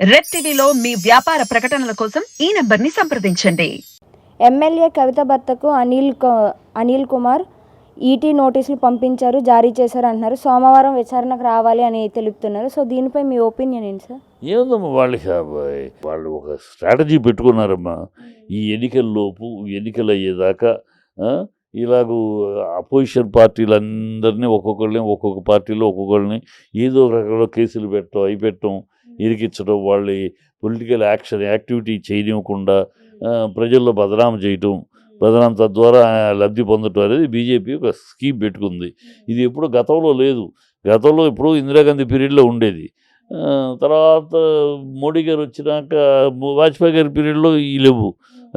Red టీవీలో మీ వ్యాపార ప్రకటనల కోసం ఈ నంబర్ని సంప్రదించండి. ఎమ్మెల్యే కవిత భర్తకు అనిల్ అనిల్ కుమార్ ఈటీ నోటీసులు పంపించారు జారీ చేశారు అంటున్నారు. సోమవారం విచారణకు రావాలి అని తెలుపుతున్నారు. సో దీనిపై మీ ఒపీనియన్ ఏంటి సార్? ఏముందమ్మా వాళ్ళకి వాళ్ళు ఒక స్ట్రాటజీ పెట్టుకున్నారమ్మా. ఈ ఎన్నికల్లోపు ఎన్నికలు అయ్యేదాకా ఇలాగూ అపోజిషన్ పార్టీలందరినీ ఒక్కొక్కరిని ఒక్కొక్క పార్టీలో ఒక్కొక్కరిని ఏదో ఒక రకంలో కేసులు పెట్టడం అవి పెట్టడం ఇరికించడం వాళ్ళ పొలిటికల్ యాక్షన్ యాక్టివిటీ చేయనివ్వకుండా ప్రజల్లో బదనాం చేయటం బదనాం తద్వారా లబ్ధి పొందటం అనేది బీజేపీ ఒక స్కీమ్ పెట్టుకుంది. ఇది ఎప్పుడు గతంలో లేదు. గతంలో ఇప్పుడు ఇందిరాగాంధీ పీరియడ్లో ఉండేది. తర్వాత మోడీ గారు వచ్చినాక వాజ్పేయి గారి పీరియడ్లో ఈ లేవు.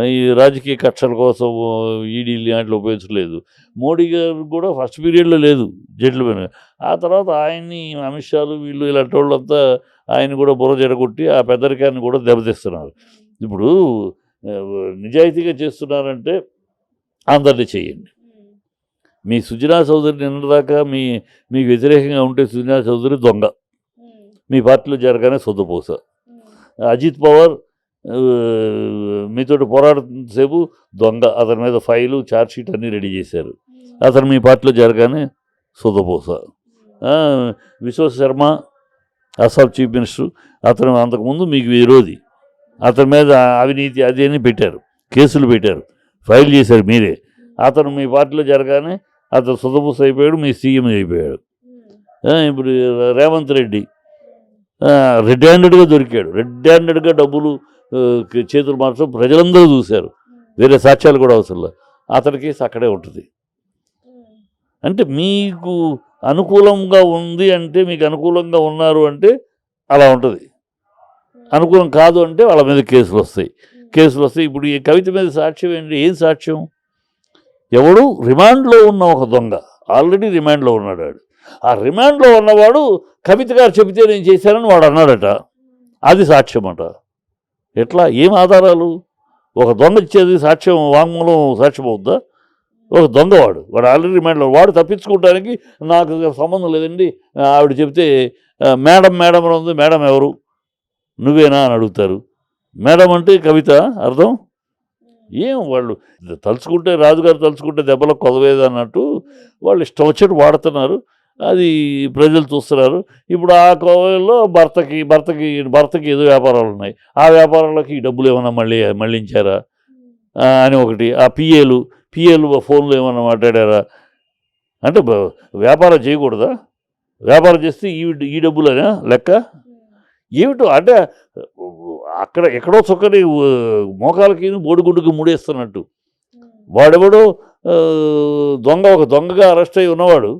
ఈ రాజకీయ కక్షల కోసం ఈడీ లాంటివి ఉపయోగించలేదు మోడీ గారు కూడా ఫస్ట్ పీరియడ్లో లేదు జెంట్లమెన్ ఆ తర్వాత ఆయన్ని అమిత్ షాలు వీళ్ళు ఇలాంటి వాళ్ళంతా ఆయన కూడా బుర్ర జడగొట్టి ఆ పెద్దరికాన్ని కూడా దెబ్బతీస్తున్నారు. ఇప్పుడు నిజాయితీగా చేస్తున్నారంటే అందరినీ చేయండి. మీ సుజనా చౌదరి నిన్నదాకా మీ మీకు వ్యతిరేకంగా ఉంటే సుజనా చౌదరి దొంగ. మీ పార్టీలో జరగానే సొద్దుపోస అజిత్ పవార్ మీతో మీతోటి పోరాడుతున్నంతసేపు దొంగ. అతని మీద ఫైలు ఛార్జ్షీట్ అన్నీ రెడీ చేశారు. అతను మీ పార్టీలో జరగానే సుధపోస విశ్వశర్మ శర్మ అస్సాం చీఫ్ మినిస్టర్ అతను అంతకుముందు మీకు విరోధి. అతని మీద అవినీతి అది అని పెట్టారు. కేసులు పెట్టారు. ఫైల్ చేశారు మీరే. అతను మీ పార్టీలో జరగానే అతను సుధపూస అయిపోయాడు మీ సీఎం అయిపోయాడు. ఇప్పుడు రేవంత్ రెడ్డి. రెడ్ హ్యాండెడ్గా దొరికాడు. రెడ్ హ్యాండెడ్గా డబ్బులు చేతులు మార్చడం ప్రజలందరూ చూశారు. వేరే సాక్ష్యాలు కూడా అవసరం లేదు. అతని కేసు అక్కడే ఉంటుంది. అంటే మీకు అనుకూలంగా ఉంది అంటే మీకు అనుకూలంగా ఉన్నారు అంటే అలా ఉంటుంది. అనుకూలం కాదు అంటే వాళ్ళ మీద కేసులు వస్తాయి. కేసులు వస్తాయి. ఇప్పుడు ఈ కవిత మీద సాక్ష్యం ఏంటి? ఏం సాక్ష్యం? ఎవడు రిమాండ్లో ఉన్న ఒక దొంగ. ఆల్రెడీ రిమాండ్లో ఉన్నాడు వాడు ఆ రిమాండ్లో ఉన్నవాడు కవిత గారు చెబితే నేను చేశానని వాడు అన్నాడట. అది సాక్ష్యం అట ఎట్లా? ఏం ఆధారాలు? ఒక దొంగ ఇచ్చేది సాక్ష్యం వాంగ్మూలం సాక్ష్యం అవుద్దా ఒక దొంగవాడు. వాడు ఆల్రెడీ రిమాండ్లో వాడు తప్పించుకోవడానికి నాకు సంబంధం లేదండి. ఆవిడ చెప్తే మేడం మేడం ఉంది. మేడం ఎవరు? నువ్వేనా? అని అడుగుతారు. మేడం అంటే కవిత. అర్థం? ఏం వాళ్ళు? తలుచుకుంటే రాజుగారు తలుచుకుంటే దెబ్బలకు కొదవేది అన్నట్టు వాళ్ళు ఇష్టం వచ్చేట్టు వాడుతున్నారు. అది ప్రజలు చూస్తున్నారు. ఇప్పుడు ఆ కోవలో భర్తకి భర్తకి భర్తకి ఏదో వ్యాపారాలు ఉన్నాయి. ఆ వ్యాపారాలకి డబ్బులు ఏమైనా మళ్ళీ మళ్ళించారా? అని ఒకటి. ఆ పిఏలు పిఏలు ఫోన్లు ఏమైనా మాట్లాడారా? అంటే వ్యాపారం చేయకూడదా? వ్యాపారం చేస్తే ఈ ఈ డబ్బులేనా లెక్క? ఏమిటో అంటే అక్కడ ఎక్కడో చొక్కని మోకాలకి బోడిగుడ్డుకి ముడేస్తున్నట్టు. వాడెవడో దొంగ ఒక దొంగగా అరెస్ట్ అయి ఉన్నవాడు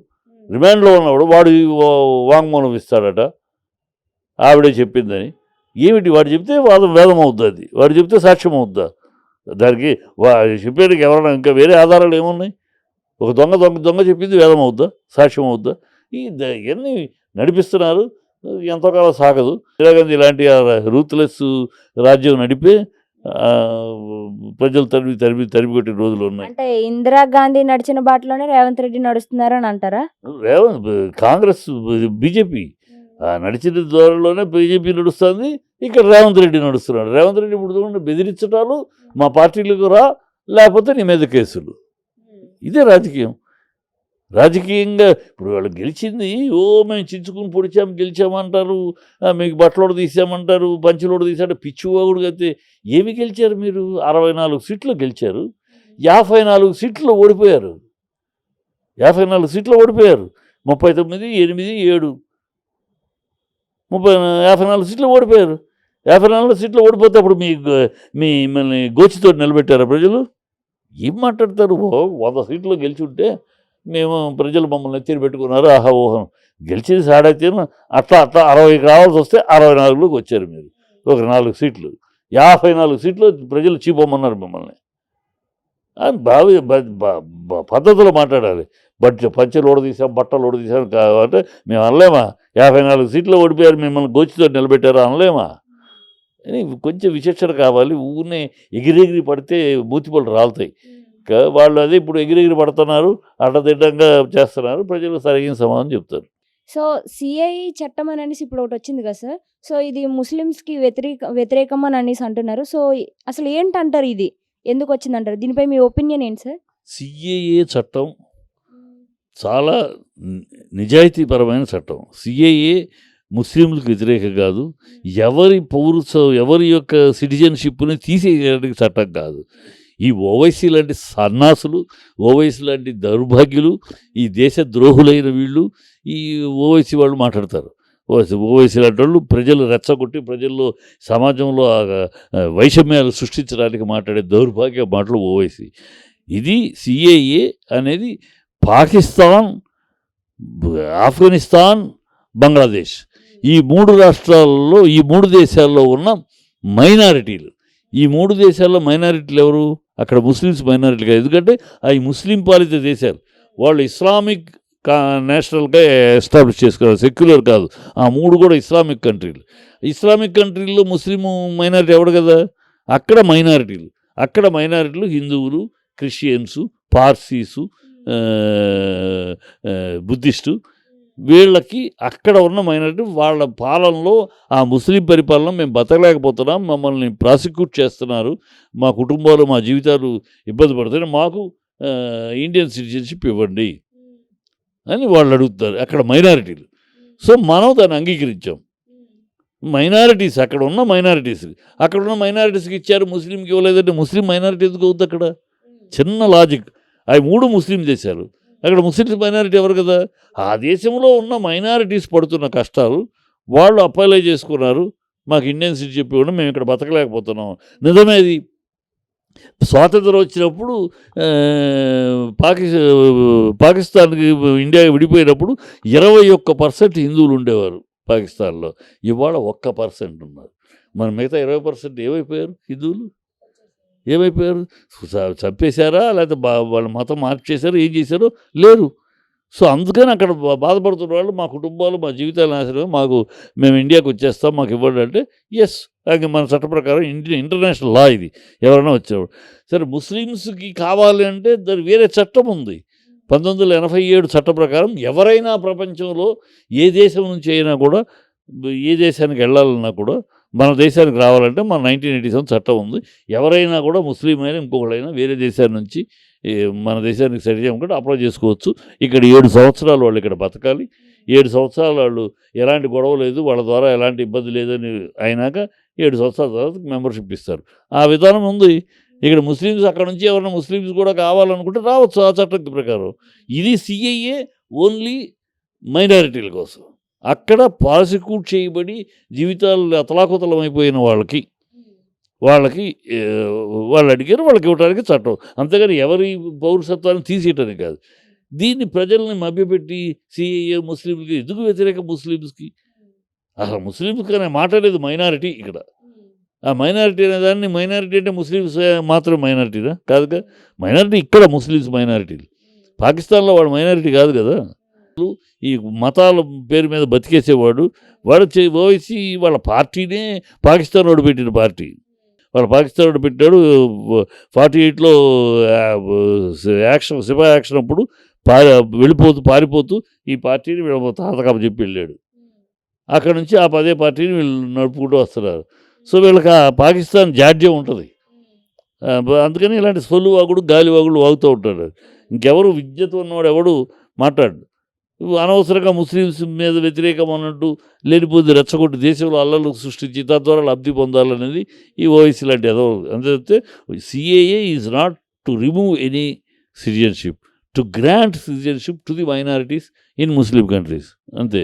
రిమాండ్లో ఉన్నవాడు వాడు వాంగ్మూలం ఇస్తాడట. ఆవిడే చెప్పిందని. ఏమిటి వాడు చెప్తే వాదం వేదం అవుద్ది అది. వాడు చెప్తే సాక్ష్యం అవుద్దా దానికి వా చెప్పేటికి ఎవరైనా ఇంకా వేరే ఆధారాలు ఏమున్నాయి? ఒక దొంగ దొంగ దొంగ చెప్పింది వేదం అవుద్దా సాక్ష్యం అవుద్దా ఈ ద- ఇవన్నీ నడిపిస్తున్నారు. ఎంతోకాలం సాగదు. ఇందిరాగాంధీ ఇలాంటి రూత్లెస్ రాజ్యం నడిపే ప్రజలు తరిమి తరిమి తరిమి కొట్టిన రోజులు ఉన్నాయి. అంటే ఇందిరాగాంధీ నడిచిన బాటలోనే రేవంత్ రెడ్డి నడుస్తున్నారు అని అంటారా? రేవంత్ కాంగ్రెస్ బీజేపీ. నడిచిన ద్వారంలోనే బీజేపీ నడుస్తుంది ఇక్కడ రేవంత్ రెడ్డి నడుస్తున్నాడు. రేవంత్ రెడ్డి ఇప్పుడు చూడండి బెదిరించడాలు మా పార్టీలకు రా లేకపోతే నీ మీద కేసులు. ఇదే రాజకీయం. రాజకీయంగా ఇప్పుడు వాళ్ళు గెలిచింది ఓ మేము చించుకుని పొడిచాం గెలిచామంటారు మీకు బట్టలోడు తీసామంటారు పంచులోడు తీసాడు పిచ్చివాగుడు అయితే ఏమి గెలిచారు మీరు? అరవై నాలుగు సీట్లు గెలిచారు యాభై నాలుగు సీట్లు ఓడిపోయారు. యాభై నాలుగు సీట్లు ఓడిపోయారు. ముప్పై తొమ్మిది ఎనిమిది ఏడు. ముప్పై యాభై నాలుగు సీట్లు ఓడిపోయారు. యాభై నాలుగు సీట్లు ఓడిపోతే అప్పుడు మీ మీ మిమ్మల్ని గోచితో నిలబెట్టారా ప్రజలు? ఏం మాట్లాడతారు? ఓ వంద సీట్లు గెలిచి ఉంటే మేము ప్రజలు మమ్మల్ని ఎత్తిరి పెట్టుకున్నారు. ఆహా ఊహం గెలిచేది సాడైతే అట్లా అట్లా అరవైకి రావాల్సి వస్తే అరవై నాలుగులోకి వచ్చారు మీరు. ఒక నాలుగు సీట్లు. యాభై నాలుగు సీట్లు ప్రజలు చీపోమన్నారు మిమ్మల్ని. అని బావి పద్ధతిలో మాట్లాడాలి. బట్ పంచలు ఓడదీసాం బట్టలు ఓడదీసాం కాబట్టి మేము అనలేమా? యాభై నాలుగు సీట్లు ఓడిపోయారు మిమ్మల్ని గోచితో నిలబెట్టారు అనలేమా? అని కొంచెం విచక్షణ కావాలి. ఊరినే ఎగిరెగిరి పడితే మూతిపళ్ళు రాలుతాయి. వాళ్ళు అదే ఇప్పుడు ఎగిరెగిరి పడుతున్నారు అడ్డదిడ్డంగా చేస్తున్నారు ప్రజలు సరైన సమాధానం చెప్తారు. సో సిఐఈ చట్టం అని అనేసి ఇప్పుడు ఒకటి వచ్చింది కదా సార్. సో ఇది ముస్లిమ్స్కి వ్యతిరేక వ్యతిరేకం అని అనేసి అంటున్నారు. సో అసలు ఏంటంటారు ఇది? ఎందుకు వచ్చింది అంటారు దీనిపై మీ ఒపీనియన్ ఏంటి సార్? సిఏఏ చట్టం చాలా నిజాయితీపరమైన చట్టం. సిఏఏ ముస్లింలకు వ్యతిరేకం కాదు. ఎవరి పౌరత్వ ఎవరి యొక్క సిటిజన్షిప్ని తీసేయడానికి చట్టం కాదు. ఈ ఓవైసీ లాంటి సన్నాసులు ఓవైసీ లాంటి దౌర్భాగ్యులు ఈ దేశ ద్రోహులైన వీళ్ళు ఈ ఓవైసీ వాళ్ళు మాట్లాడతారు. ఓవైసీ ఓవైసీ లాంటి వాళ్ళు ప్రజలు రెచ్చగొట్టి ప్రజల్లో సమాజంలో వైషమ్యాలు సృష్టించడానికి మాట్లాడే దౌర్భాగ్య మాటలు ఓవైసీ. ఇది సిఏఏ అనేది పాకిస్తాన్ ఆఫ్ఘనిస్తాన్ బంగ్లాదేశ్. ఈ మూడు రాష్ట్రాల్లో ఈ మూడు దేశాల్లో ఉన్న మైనారిటీలు. ఈ మూడు దేశాల్లో మైనారిటీలు ఎవరు? అక్కడ ముస్లిమ్స్ మైనారిటీలు కాదు ఎందుకంటే అవి ముస్లిం పాలిత దేశాలు వాళ్ళు ఇస్లామిక్ కా నేషనల్గా ఎస్టాబ్లిష్ చేసుకున్నారు. సెక్యులర్ కాదు. ఆ మూడు కూడా ఇస్లామిక్ కంట్రీలు. ఇస్లామిక్ కంట్రీల్లో ముస్లిం మైనారిటీ ఎవడు కదా? అక్కడ మైనారిటీలు. అక్కడ మైనారిటీలు హిందువులు క్రిస్టియన్సు పార్సీసు బుద్ధిస్టు వీళ్ళకి అక్కడ ఉన్న మైనారిటీ వాళ్ళ పాలనలో ఆ ముస్లిం పరిపాలన మేము బతకలేకపోతున్నాం మమ్మల్ని ప్రాసిక్యూట్ చేస్తున్నారు మా కుటుంబాలు మా జీవితాలు ఇబ్బంది పడుతున్నాయి మాకు ఇండియన్ సిటిజన్షిప్ ఇవ్వండి అని వాళ్ళు అడుగుతారు అక్కడ మైనారిటీలు. సో మనం దాన్ని అంగీకరించాం. మైనారిటీస్ అక్కడ ఉన్న మైనారిటీస్ అక్కడ ఉన్న మైనారిటీస్కి ఇచ్చారు ముస్లింకి ఇవ్వలేదంటే ముస్లిం మైనారిటీ ఎందుకు అవుతుంది అక్కడ? చిన్న లాజిక్ అవి మూడు ముస్లిం చేశారు. అక్కడ ముస్లిం మైనారిటీ ఎవరు కదా? ఆ దేశంలో ఉన్న మైనారిటీస్ పడుతున్న కష్టాలు వాళ్ళు అప్లై చేసుకున్నారు. మాకు ఇండియన్ సిటీ చెప్పి కూడా మేము ఇక్కడ బతకలేకపోతున్నాం. నిజమేది స్వాతంత్రం వచ్చినప్పుడు పాకిస్తా పాకిస్తాన్కి ఇండియా విడిపోయినప్పుడు ఇరవై ఒక్క పర్సెంట్ హిందువులు ఉండేవారు పాకిస్తాన్లో. ఇవాళ ఒక్క పర్సెంట్ ఉన్నారు. మన మిగతా ఇరవై పర్సెంట్ ఏమైపోయారు హిందువులు? ఏమైపోయారు? చంపేశారా? లేకపోతే బా వాళ్ళ మతం మార్చేశారు? ఏం చేశారు? లేరు. సో అందుకని అక్కడ బా- బాధపడుతున్న వాళ్ళు మా కుటుంబాలు మా జీవితాలు నాశనం మాకు మేము ఇండియాకి వచ్చేస్తాం మాకు ఇవ్వండి అంటే ఎస్ అది మన చట్ట ప్రకారం ఇండియన్ ఇంటర్నేషనల్ లా ఇది. ఎవరైనా వచ్చేవాడు సరే ముస్లిమ్స్కి కావాలి అంటే దాని వేరే చట్టం ఉంది. పంతొమ్మిది వందల ఎనభై ఏడు చట్ట ప్రకారం ఎవరైనా ప్రపంచంలో ఏ దేశం నుంచి అయినా కూడా ఏ దేశానికి వెళ్ళాలన్నా కూడా మన దేశానికి రావాలంటే మన నైన్టీన్ ఎయిటీ సెవెన్ చట్టం ఉంది. ఎవరైనా కూడా ముస్లిం అయినా ఇంకొకళ్ళైనా వేరే దేశాల నుంచి మన దేశానికి సెటిల్ చేయకుండా అప్లై చేసుకోవచ్చు. ఇక్కడ ఏడు సంవత్సరాలు వాళ్ళు ఇక్కడ బతకాలి. ఏడు సంవత్సరాలు వాళ్ళు ఎలాంటి గొడవ లేదు వాళ్ళ ద్వారా ఎలాంటి ఇబ్బంది లేదని అయినాక ఏడు సంవత్సరాల తర్వాత మెంబర్షిప్ ఇస్తారు. ఆ విధానం ఉంది. ఇక్కడ ముస్లిమ్స్ అక్కడ నుంచి ఎవరైనా ముస్లిమ్స్ కూడా కావాలనుకుంటే రావచ్చు ఆ చట్టం ప్రకారం. ఇది సిఐఏ ఓన్లీ మైనారిటీల కోసం. అక్కడ ప్రాసిక్యూట్ చేయబడి జీవితాలు అతలాకుతలమైపోయిన వాళ్ళకి వాళ్ళకి వాళ్ళు అడిగారు వాళ్ళకి ఇవ్వడానికి చట్టం. అంతేగాని ఎవరి పౌరసత్వాన్ని తీసేయటానికి కాదు. దీన్ని ప్రజల్ని మభ్యపెట్టి సిఏఏ ముస్లింలకి ఎందుకు వ్యతిరేక ముస్లిమ్స్కి అసలు ముస్లిమ్స్కి అనే మాట లేదు మైనారిటీ ఇక్కడ. ఆ మైనారిటీ అనే దాన్ని మైనారిటీ అంటే ముస్లిమ్స్ మాత్రం మైనారిటీనా? కాదుగా? మైనారిటీ ఇక్కడ ముస్లిమ్స్ మైనారిటీలు. పాకిస్తాన్లో వాడు మైనారిటీ కాదు కదా? ఈ మతాల పేరు మీద బతికేసేవాడు. వాడు చే- ఓవైసీ వాళ్ళ పార్టీనే పాకిస్తాన్ వాడు పెట్టిన పార్టీ. వాళ్ళ పాకిస్తాన్ వాడు పెట్టాడు ఫార్టీ ఎయిట్లో యాక్షన్ సిపా యాక్షన్ అప్పుడు పారి వెళ్ళిపోతూ పారిపోతూ ఈ పార్టీని వీళ్ళ తాతకాపు చెప్పి వెళ్ళాడు. అక్కడ నుంచి ఆ పదే పార్టీని వీళ్ళు నడుపుకుంటూ వస్తున్నారు. సో వీళ్ళకి ఆ పాకిస్తాన్ జాడ్యం ఉంటుంది. అందుకని ఇలాంటి సొల్లు వాగుడు గాలి వాగుడు వాగుతూ ఉంటాడు ఇంకెవరు విద్యతో ఉన్నవాడు ఎవడు మాట్లాడు అనవసరంగా ముస్లిమ్స్ మీద వ్యతిరేకం అన్నట్టు లేనిపోతే రెచ్చగొట్టి దేశంలో అల్లలు సృష్టించి తద్వారా లబ్ధి పొందాలనేది ఈ ఓఎస్ లాంటి ఏదో అంతే CAA is not to remove any citizenship to grant citizenship to the minorities in Muslim countries అంతే.